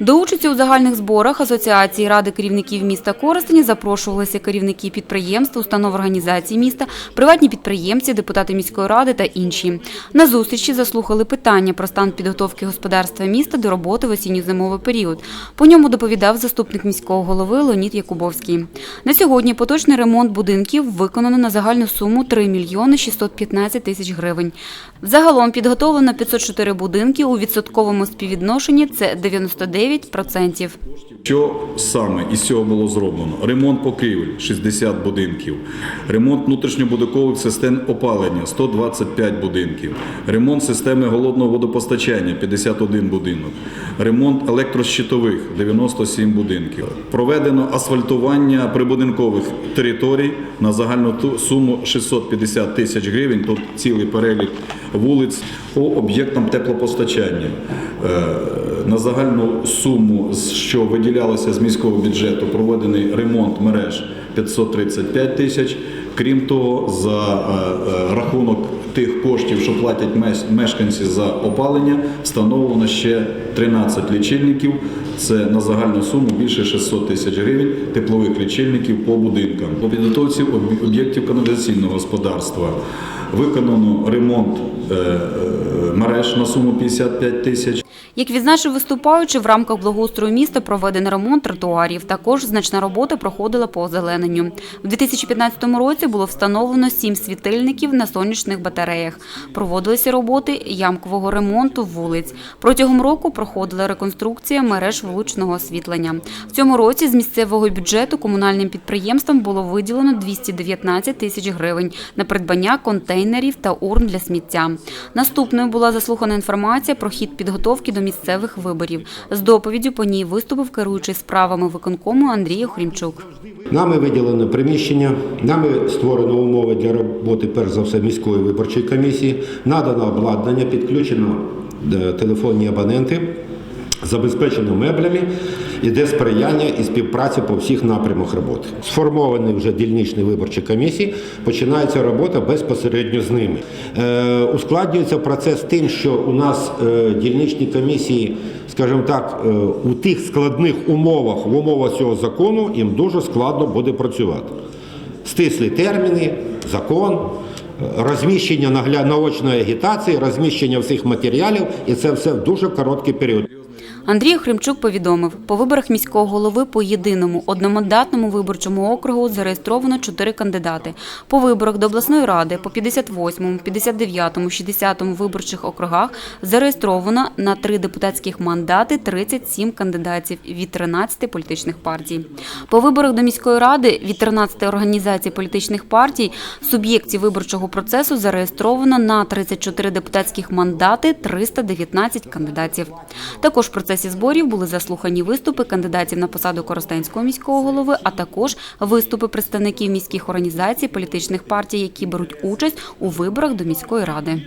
До участі у загальних зборах Асоціації ради керівників міста Коростені запрошувалися керівники підприємств, установ організацій міста, приватні підприємці, депутати міської ради та інші. На зустрічі заслухали питання про стан підготовки господарства міста до роботи в осінньо-зимовий період. По ньому доповідав заступник міського голови Леонід Якубовський. На сьогодні поточний ремонт будинків виконано на загальну суму 3 мільйони 615 тисяч гривень. Загалом підготовлено 504 будинки у відсотковому співвідношенні це 99%. Що саме із цього було зроблено? Ремонт покрівель 60 будинків, ремонт внутрішньобудинкових систем опалення 125 будинків, ремонт системи голодного водопостачання 51 будинок, ремонт електрощитових 97 будинків. Проведено асфальтування прибудинкових територій на загальну суму 650 тисяч гривень. Тут цілий перелік вулиць по об'єктам теплопостачання. На загальну суму, що виділялося з міського бюджету, проведений ремонт мереж 535 тисяч. Крім того, за е, е, рахунок тих коштів, що платять мешканці за опалення, встановлено ще 13 лічильників. Це на загальну суму більше 600 тисяч гривень теплових лічильників по будинкам. По підготовці об'єктів каналізаційного господарства виконано ремонт е, е, мереж на суму 55 тисяч. Як відзначив виступаючий, в рамках благоустрою міста проведений ремонт тротуарів. Також значна робота проходила по озелененню. У 2015 році було встановлено сім світильників на сонячних батареях. Проводилися роботи ямкового ремонту вулиць. Протягом року проходила реконструкція мереж вуличного освітлення. В цьому році з місцевого бюджету комунальним підприємствам було виділено 219 тисяч гривень на придбання контейнерів та урн для сміття. Наступною була заслухана інформація про хід підготовки до місцевих виборів. З доповіддю по ній виступив керуючий справами виконкому Андрій Охрімчук. Нами виділено приміщення, нами створено умови для роботи, перш за все, міської виборчої комісії, надано обладнання, підключено е, телефонні абоненти, забезпечено меблями, іде сприяння і співпраця по всіх напрямах роботи. Сформовані вже дільничні виборчі комісії, починається робота безпосередньо з ними. Е, ускладнюється процес тим, що у нас е, дільничні комісії, скажімо так, е, у тих складних умовах, в умовах цього закону, їм дуже складно буде працювати. Стислі терміни, закон, розміщення наочної агітації, розміщення всіх матеріалів, і це все в дуже короткий період. Андрій Охримчук повідомив, по виборах міського голови по єдиному одномандатному виборчому округу зареєстровано чотири кандидати. По виборах до обласної ради по 58, 59, 60 виборчих округах зареєстровано на три депутатських мандати 37 кандидатів від 13 політичних партій. По виборах до міської ради від 13 організацій політичних партій суб'єктів виборчого процесу зареєстровано на 34 депутатських мандати 319 кандидатів. Також в процесі зборів були заслухані виступи кандидатів на посаду Коростенського міського голови, а також виступи представників міських організацій політичних партій, які беруть участь у виборах до міської ради.